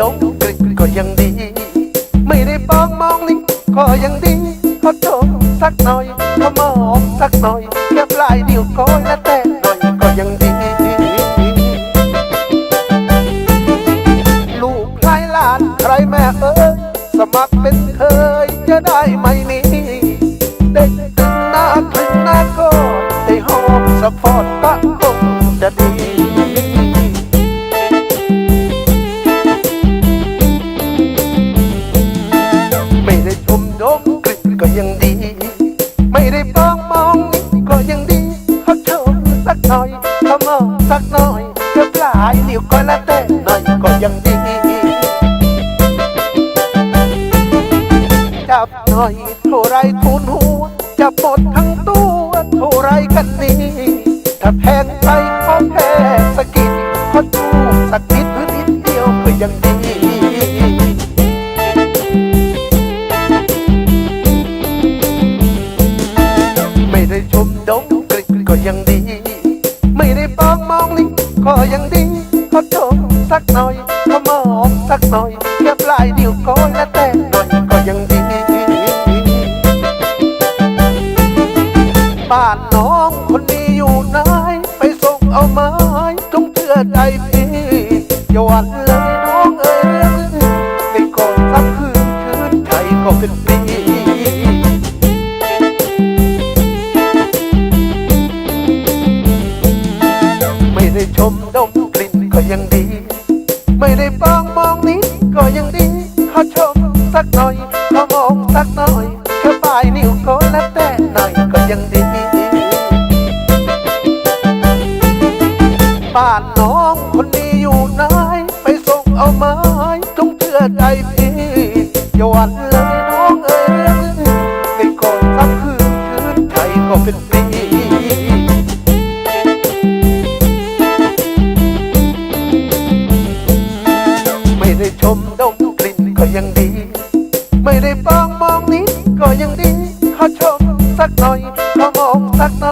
ดมกลิ่นก็ยังดี ไม่ได้ปองมองลิงก็ยังดีเขาดมสักหน่อยเขามองสักหน่อยแค่ปลายนิ้วก้อยและแต่หน่อยก็ยังดี ลูกใครหลานใครแม่เออสมัครเป็นเคยจะได้ไหมนี้ เด็กตึงหน้าตึงหน้าก็ได้หอมสะพอด ก็ยังดี ไม่ได้ปองมองก็ยังดีเขาชมสักหน่อยเขามองสักหน่อยเกือบหลายนิ้วก็ละแต่หน่อยก็ยังดี จับหน่อยเท่าไรทุนหัวจะหมดทั้งตัวเท่าไรกันนี่ถ้าแพงไปขอแพ้สกกิดขอ ดมกลิ่นก็ยังดี ไม่ได้ปองมองนี่ก็ยังดีขอชมสักหน่อยขอมองสักหน่อยแค่ปลายนิ้วก็และแต่หน่อยก็ยังดีบ้านน้องคนนี้อยู่ไหนไปส่งเอาไม้จงเชื่อใจพี่อย่าหวั่นเลยน้องเอ้ยเรื่องอื่นในก่อนสักคืนคืนใจก็เป็น ดมกลิ่นก็ยังดี ไม่ได้ปองมองนิดก็ยังดีขอชมสักหน่อยขอมองสักหน่อยแค่ปลายนิ้วก็แล้วแต่หน่อยก็ยังดีบ้านน้องคนนี้อยู่ไหนไปส่งเอาไม้จงเชื่อใจพี่อย่าหวั่นเลยน้องเอ้ยเรื่องอื่นในก่อนสักคืนคืนใจก็เป็น มกลิ่นก็ยังดี ไม่ได้ป้องมองนี้ก็ยังดีขอชมสักหน่อยขอมองสักหน่อย